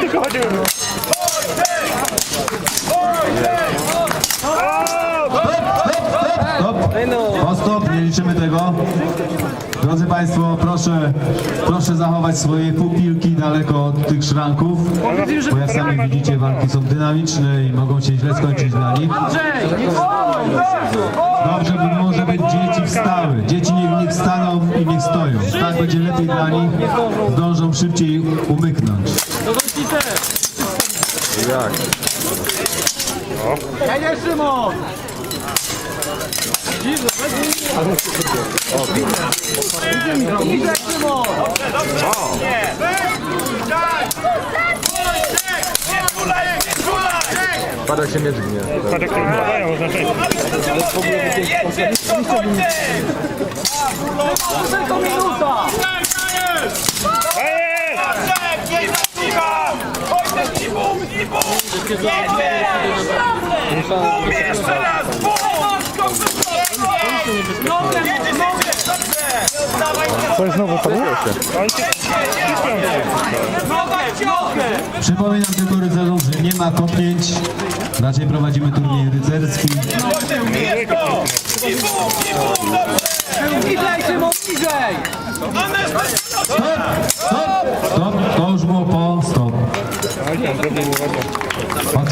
tylko chodziło. Stop! Nie liczymy tego. Drodzy Państwo, proszę, proszę zachować swoje pupilki daleko od tych szranków, bo jak sami widzicie, walki są dynamiczne i mogą się źle skończyć dla nich. Dobrze by było, żeby dzieci wstały. Dzieci niech, niech wstaną i niech stoją. Tak będzie lepiej dla nich. Zdążą szybciej umyknąć. Spadek się nie dźgnie. Patrz jak to wyglądają, znaczy. Daję! Jeszcze raz! Coś znowu to Oni się Przypominam tylko rycerzom, że nie ma kopnięć. Raczej prowadzimy turniej rycerski. Stop. 而且这是